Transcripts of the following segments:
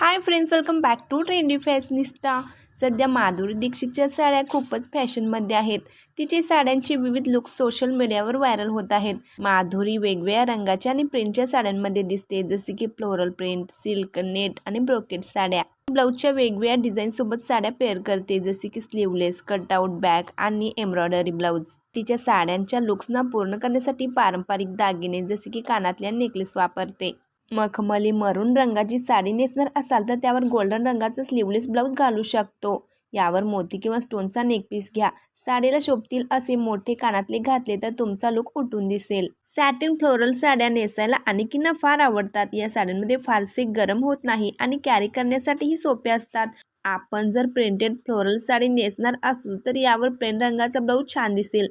Hi friends welcome back to trendy fashionista सध्या माधुरी दीक्षितच्या साड्या खूपच फॅशनमध्ये आहेत. तिचे साड्यांचे विविध लुक सोशल मीडियावर व्हायरल होत आहेत. माधुरी वेगवेगळ्या रंगाच्या आणि प्रिंटच्या साड्यांमध्ये दिसते जसे की फ्लोरल प्रिंट सिल्क नेट आणि ब्रोकेट साड्या. ब्लाऊजच्या वेगवेगळ्या डिझाईनसोबत साड्या पेअर करते जसे की स्लीवलेस कटआउट बॅग आणि एम्ब्रॉयडरी ब्लाऊज तिच्या साड्यांच्या लुक्सना पूर्ण करण्यासाठी पारंपरिक दागिने जसे की कानातल्या नेकलेस वापरते. मखमली मरून रंगाची साडी नेसणार असाल तर त्यावर गोल्डन रंगाचा स्लीवलेस ब्लाऊज घालू शकतो. यावर मोती किंवा स्टोनचा नेकपीस घ्या. साडीला शोभतील असे मोठे कानातले घातले तर तुमचा लुक उठून दिसेल. सॅटिन फ्लोरल साड्या नेसायला आणखींना फार आवडतात. या साड्यांमध्ये फारसे गरम होत नाही आणि कॅरी करण्यासाठीही सोपे असतात. आपण जर प्रिंटेड फ्लोरल साडी नेसणार असू तर यावर प्लेन रंगाचा ब्लाऊज छान दिसेल.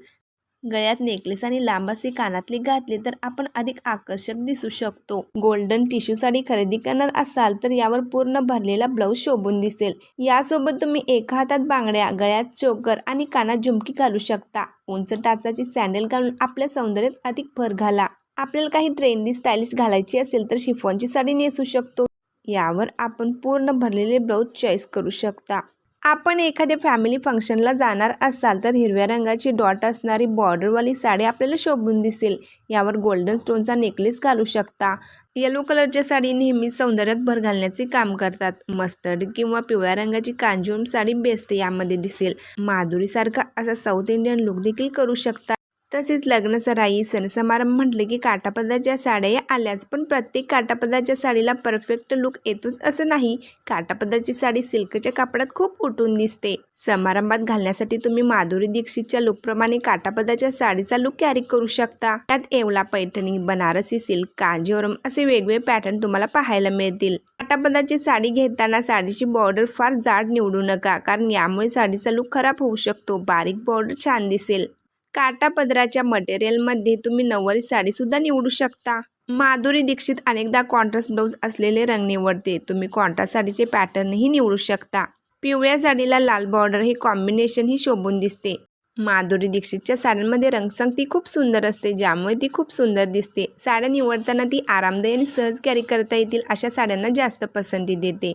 गळ्यात नेकलेस आणि लांब असे कानातले घातले तर आपण अधिक आकर्षक दिसू शकतो. गोल्डन टिश्यू साडी खरेदी करणार असाल तर यावर पूर्ण भरलेला ब्लाऊज शोभून दिसेल. यासोबत तुम्ही एका हातात बांगड्या गळ्यात चोकर आणि कानात झुमकी घालू शकता. उंच टाचाची सँडल घालून आपल्या सौंदर्यात अधिक भर घाला. आपल्याला काही ट्रेंडी स्टाईलिश घालायची असेल तर शिफॉनची साडी नेसू शकतो. यावर आपण पूर्ण भरलेले ब्लाऊज चॉईस करू शकता. आपण एखाद्या फॅमिली फंक्शनला जाणार असाल तर हिरव्या रंगाची डॉट असणारी बॉर्डरवाली साडी आपल्याला शोभून दिसेल. यावर गोल्डन स्टोनचा नेकलेस घालू शकता. येलो कलरच्या साडी नेहमी सौंदर्यात भर घालण्याचे काम करतात. मस्टर्ड किंवा पिवळ्या रंगाची कांजीवरम साडी बेस्ट यामध्ये दिसेल. माधुरीसारखा असा साऊथ इंडियन लुक देखील करू शकता. तसेच लग्नसराई सण समारंभ म्हटले की काटापदाच्या साड्या या आल्याच पण प्रत्येक काटापदाच्या साडीला परफेक्ट लुक येतोच असं नाही. काटापदाची साडी सिल्कच्या कापडात खूप उठून दिसते. समारंभात घालण्यासाठी तुम्ही माधुरी दीक्षितच्या लुकप्रमाणे काटापदाच्या साडीचा लुक कॅरी करू शकता. त्यात येवला पैठणी बनारसी सिल्क कांजीवरम असे वेगवेगळे पॅटर्न तुम्हाला पाहायला मिळतील. काटापदाची साडी घेताना साडीची बॉर्डर फार जाड निवडू नका कारण यामुळे साडीचा लुक खराब होऊ शकतो. बारीक बॉर्डर छान दिसेल. काटापदराच्या मटेरियलमध्ये तुम्ही नऊवारी साडीसुद्धा निवडू शकता. माधुरी दीक्षित अनेकदा कॉन्ट्रास्ट ब्लाऊज असलेले रंग निवडते. तुम्ही कॉन्ट्रास्ट साडीचे पॅटर्नही निवडू शकता. पिवळ्या साडीला लाल बॉर्डर हे कॉम्बिनेशन ही शोभून दिसते. माधुरी दीक्षितच्या साड्यांमध्ये रंगसंगती खूप सुंदर असते ज्यामुळे ती खूप सुंदर दिसते. साड्या निवडताना ती आरामदायी आणि सहज कॅरी करता येतील अशा साड्यांना जास्त पसंती देते.